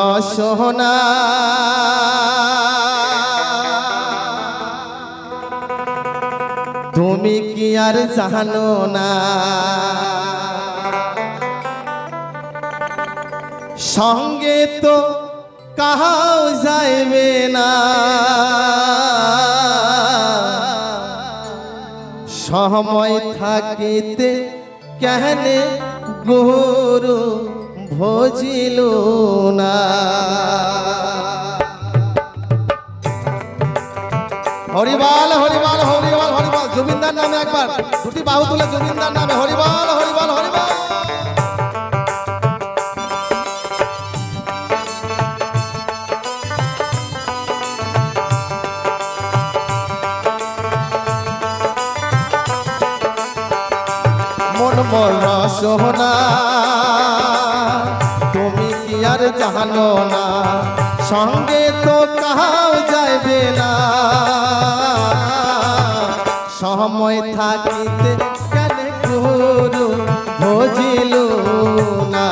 রসনা। তুমি কি আর জানো না? সঙ্গে তো কাহাও যাইবে না। সময় থাকিতে কেহনে গুরু ভজিল না। হরিবাল হরিবাল হরিবাল হরিবাল, জমিনদার নামে একবার দুটি বাহু তুলে জমিনদার নামে হরিবাল হরিবাল হরিবাল। মন তুমি কি আর জানো না, সঙ্গে তো কাহাও যাইবে না। সময় থাকিতে কেন গুরু ভজিল না।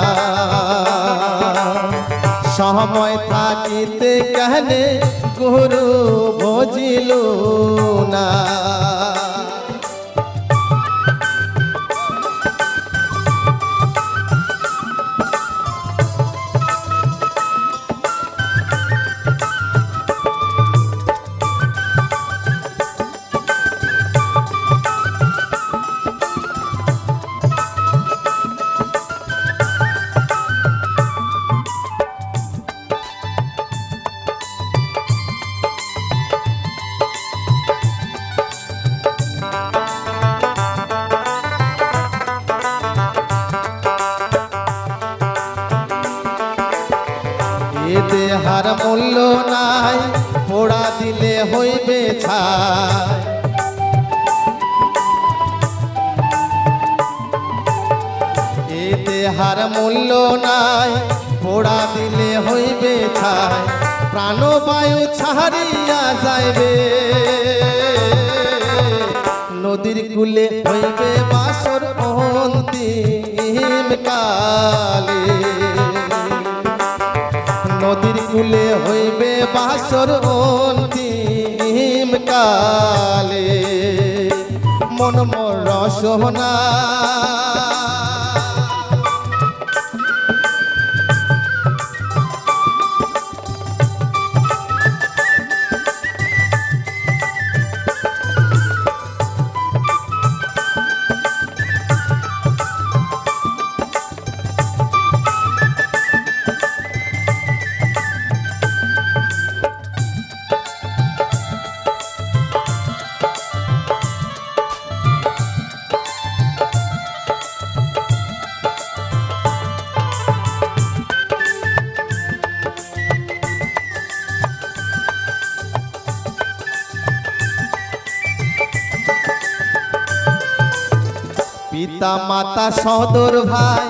সময় থাকিতে কেন গুরু ভজিল না। মূল্য নাই। পোড়া দিলে হইবে ছাই প্রাণবায়ু ছাড়িয়া যাইবে। নদীর কূলে হইবে বাসর অন্তিম কালে। নদীর কূলে হইবে বাসর কালে। মন মর রসনা পিতা মাতা সদর ভাই,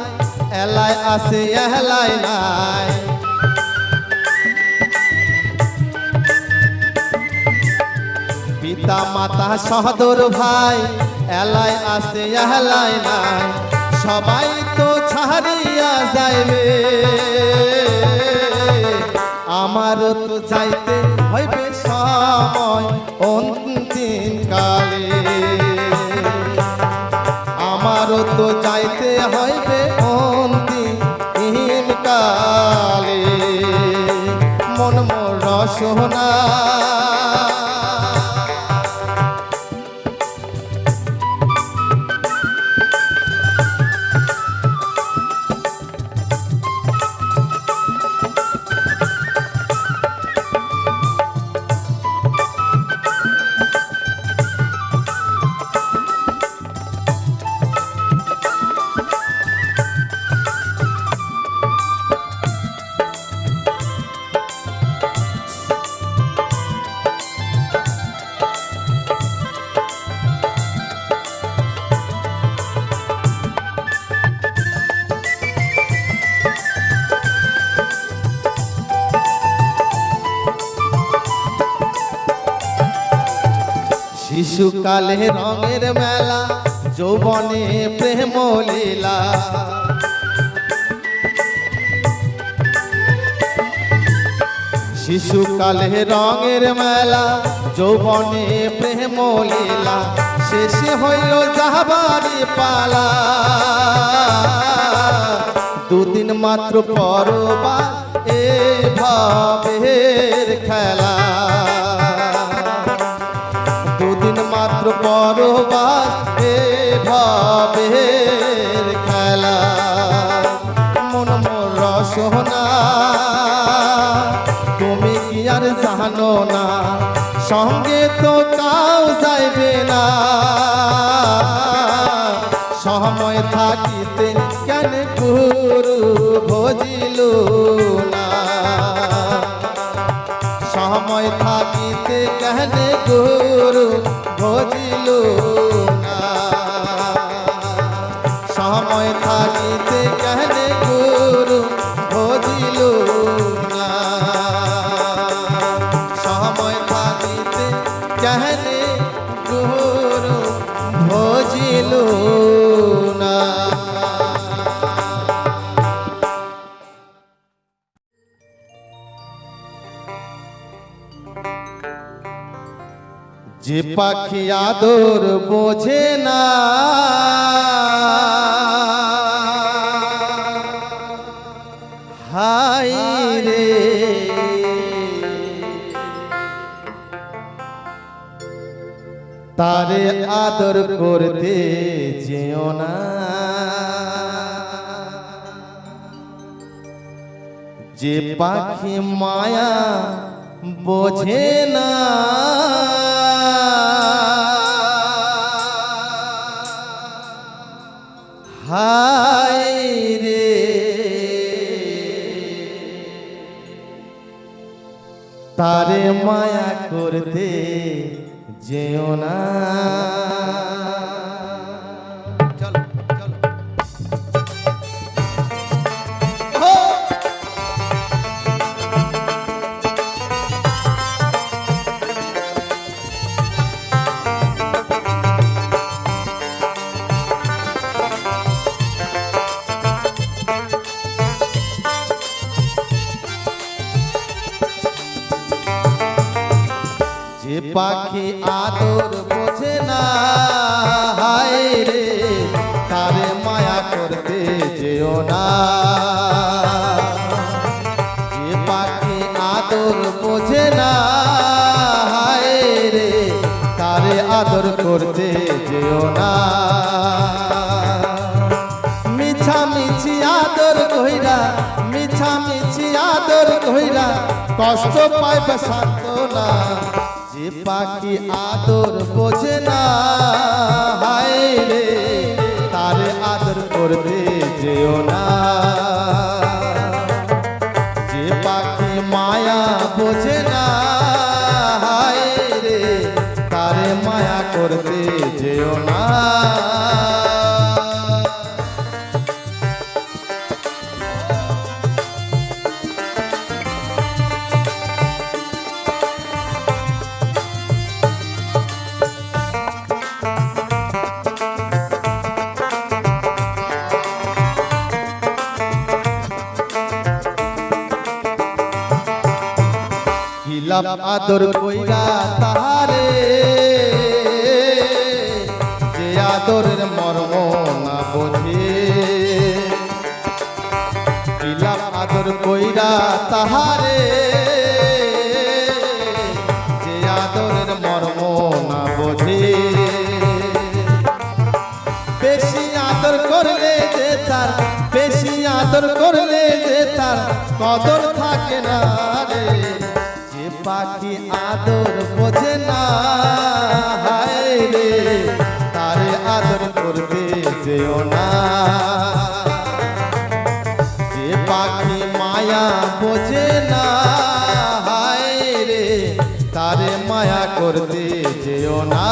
এলাই আছে, এলাই নাই। পিতা মাতা সদর ভাই, এলাই আছে, এলাই নাই। সবাই তো ছাড়িয়া যাইবে। আমারও তো যাইতে হইবে সময়। অন্তিম কালে মোর শিশুকালে রঙের মেলা, যৌবনে প্রেম লীলা। শিশুকালে রঙের মেলা, যৌবনে প্রেম লীলা। শেষে হইল যাবারি পালা। দুদিন মাত্র পরবা এ ভাবের খেলা। পরবাস এ ভাবের খেলা। মন মোর রসনা, তুমি কি আর জানো না? সঙ্গে তো কাউ যাইবে না। সময় থাকিতে কেন গুরু ভজিল না? সময় থাকিতে কেন গুরু ভজিল। যে পাখি আদর বোঝে না হাই রে। তারে আদর করতে যেও না। যে পাখি মায়া বোঝে না। হায় রে তারে মায়া করতে যেও না। আদর বোঝে না, হায় রে। তারে আদর করতে যেও না। মিছা মিছি আদর কইরা মিছা মিছি আদর কইরা, কষ্ট পাইবে সান্ত্বনা যে পাখি আদর বোঝে না, হায় রে। তারে আদর করতে যেও না। আদর কইরা তাহারে। যে আদরের মর্ম না বোঝে। গিলাপ আদর কইরা তাহারে। যে আদরের মর্ম না বোঝে। বেশি আদর করলে যে তার, বেশি আদর করলে যে তার, কদর থাকে না রে। পাখি আদর বোঝে না? হায় রে, তারে আদর করতে যেও না। যে পাখি মায়া বোঝে না, হায় রে, তারে মায়া করতে যেও না।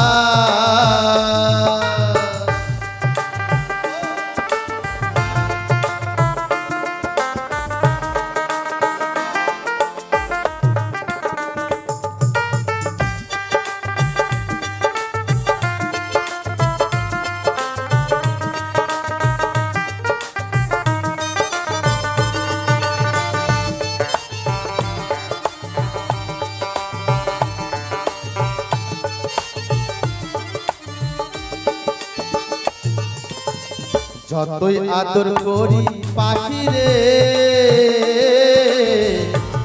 যতই আদর করি পাখি রে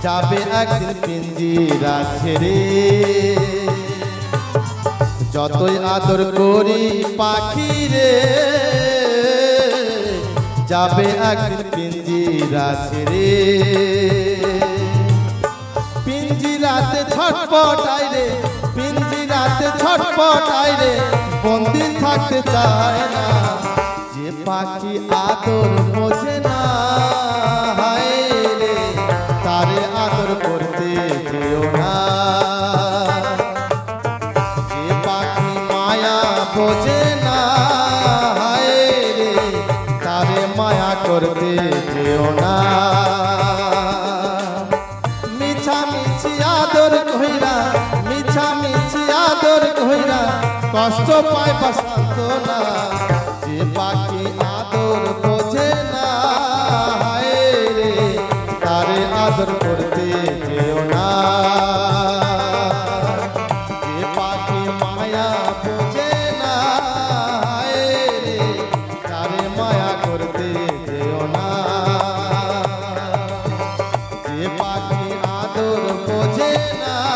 যাবে একদিন পিঞ্জিরা ছেড়ে যতই আদর করি পাখি রে যাবে একদিন পিঞ্জিরা ছেড়ে পিঞ্জিরাতে ছটপটাই রে পিঞ্জিরাতে ছটপটাই রে বন্দি থাকতে চায় না। পাখি আদর বোঝে না, হায় তারে আদর করতে যেও না। যে পাখি মায়া বোঝে না, হায় তারে মায়া করতে যেও না। মিছা মিছি আদর কইরা, মিছা মিছি আদর কইরা, কষ্ট পায় বসন্ত পাখি আদর বোঝে না, হায় রে, তারে আদর করতে যেও না। পাখি আদর বোঝে না